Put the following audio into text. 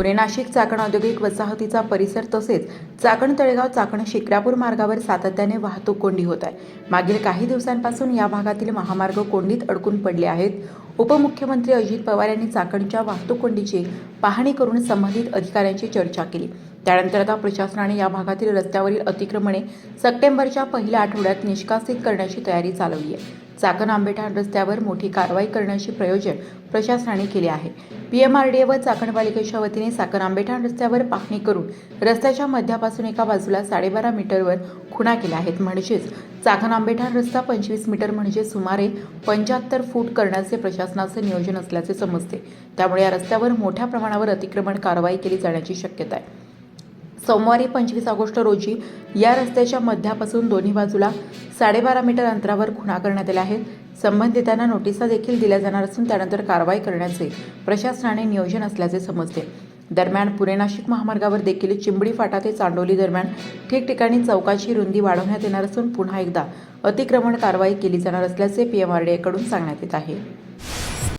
पुणे नाशिक चाकण औद्योगिक वसाहतीचा परिसर तसेच चाकण तळेगाव चाकण शिक्रापूर मार्गावर सातत्याने वाहतूक कोंडी होत आहे. मागील काही दिवसांपासून या भागातील महामार्ग कोंडीत अडकून पडले आहेत. उपमुख्यमंत्री अजित पवार यांनी चाकणच्या वाहतूक कोंडीची पाहणी करून संबंधित अधिकाऱ्यांची चर्चा केली. त्यानंतर आता प्रशासनाने या भागातील रस्त्यावरील अतिक्रमणे सप्टेंबरच्या पहिल्या आठवड्यात निष्कासित करण्याची तयारी चालवली आहे. चाकण आंबेठाण रस्त्यावर मोठी कारवाई करण्याचे प्रयोजन प्रशासनाने केले आहे. पीएमआरडीए व चाकण पालिकेच्या वतीने चाकण आंबेठाण रस्त्यावर पाहणी करून रस्त्याच्या मध्यापासून एका बाजूला साडेबारा मीटरवर खुणा केल्या आहेत. म्हणजेच चाकण आंबेठाण रस्ता पंचवीस मीटर म्हणजे सुमारे पंच्याहत्तर फूट करण्याचे प्रशासनाचे नियोजन असल्याचे समजते. त्यामुळे या रस्त्यावर मोठ्या प्रमाणावर अतिक्रमण कारवाई केली जाण्याची शक्यता आहे. सोमवारी पंचवीस ऑगस्ट रोजी या रस्त्याच्या मध्यापासून दोन्ही बाजूला साडेबारा मीटर अंतरावर खुणा करण्यात आल्या आहेत संबंधितांना नोटिसा देखील दिल्या जाणार असून त्यानंतर कारवाई करण्याचे प्रशासनाने नियोजन असल्याचे समजते. दरम्यान पुणे नाशिक महामार्गावर देखील चिंबडी फाटा ते चांडोली दरम्यान ठिकठिकाणी चौकाची रुंदी वाढवण्यात येणार असून पुन्हा एकदा अतिक्रमण कारवाई केली जाणार असल्याचे पीएमआरडीएकडून सांगण्यात येत आहे.